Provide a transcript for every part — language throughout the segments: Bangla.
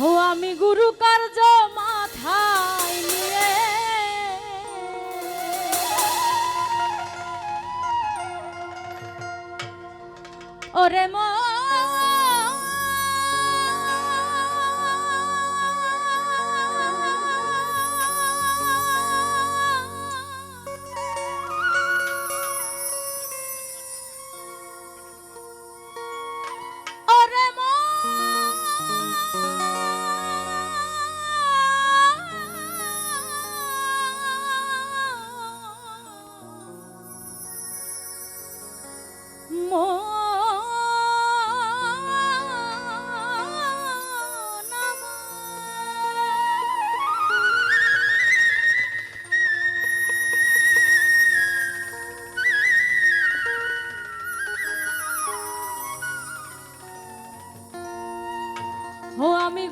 ও আমি গুরু কার্য মাথায় নিয়ে। ওরে মা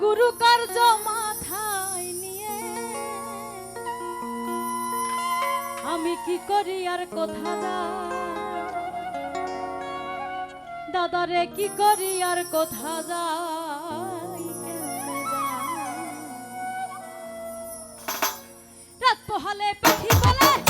গুরু কার্য মাথায় নিয়ে। আমি কি করি আর কোথা দাদারে কি করি আর কোথা যা রাত পোহালে পাখি বলে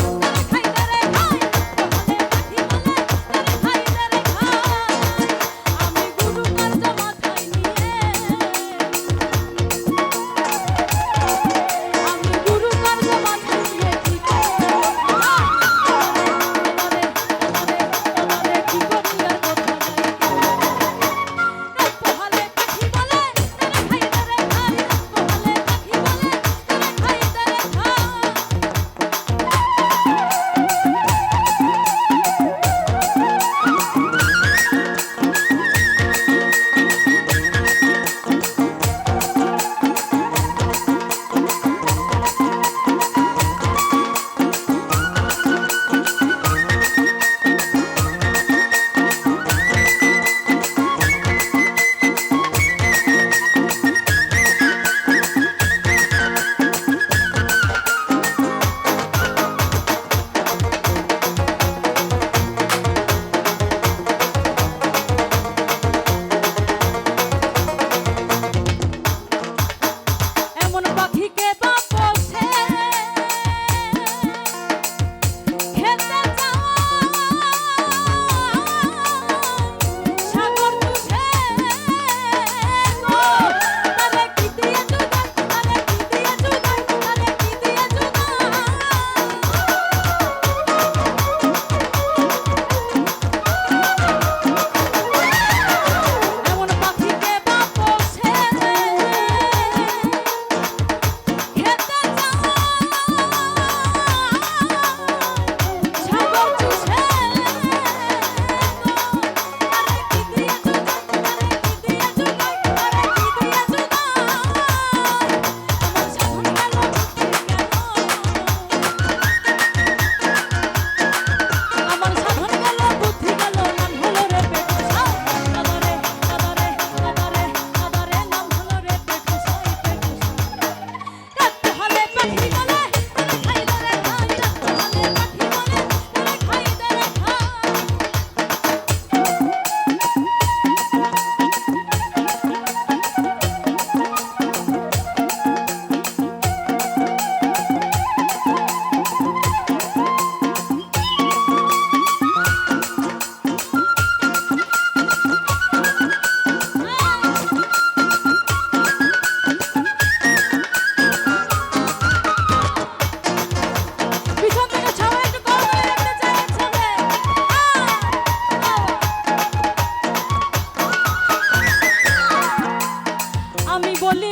আমি বলি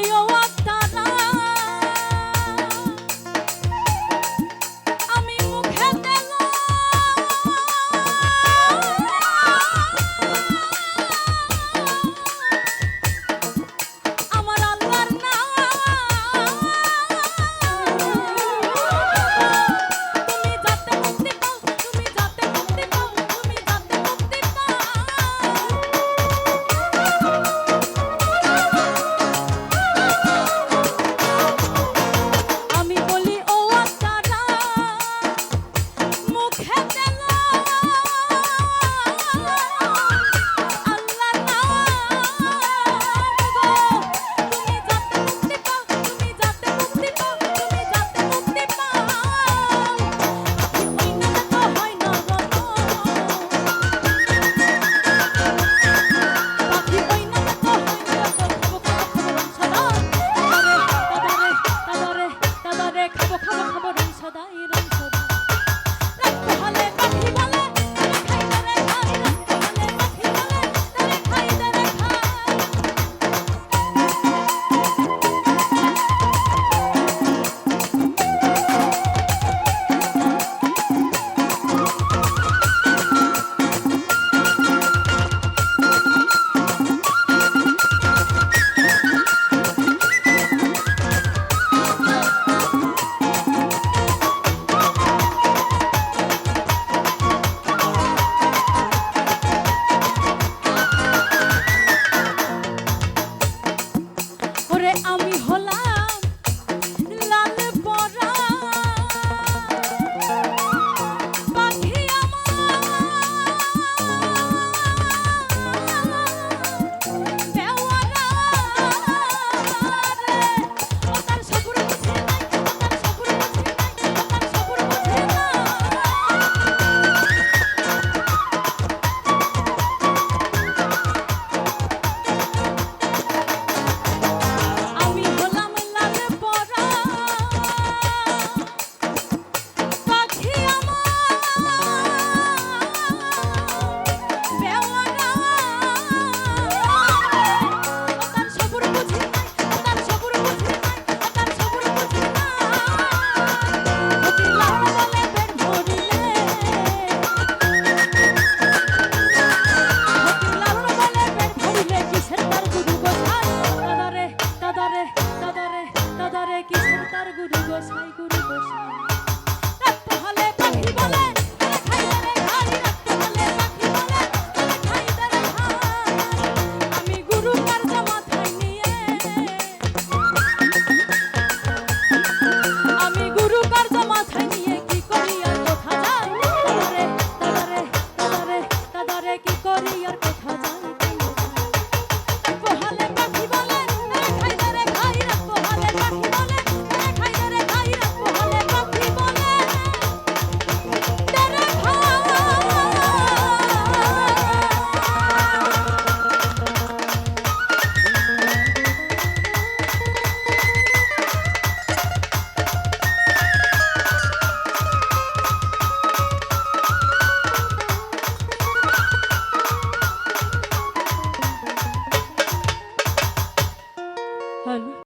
আমি হ তার গুরু গোসাই গুরু গোসাই। রাত হলে পাখি বলে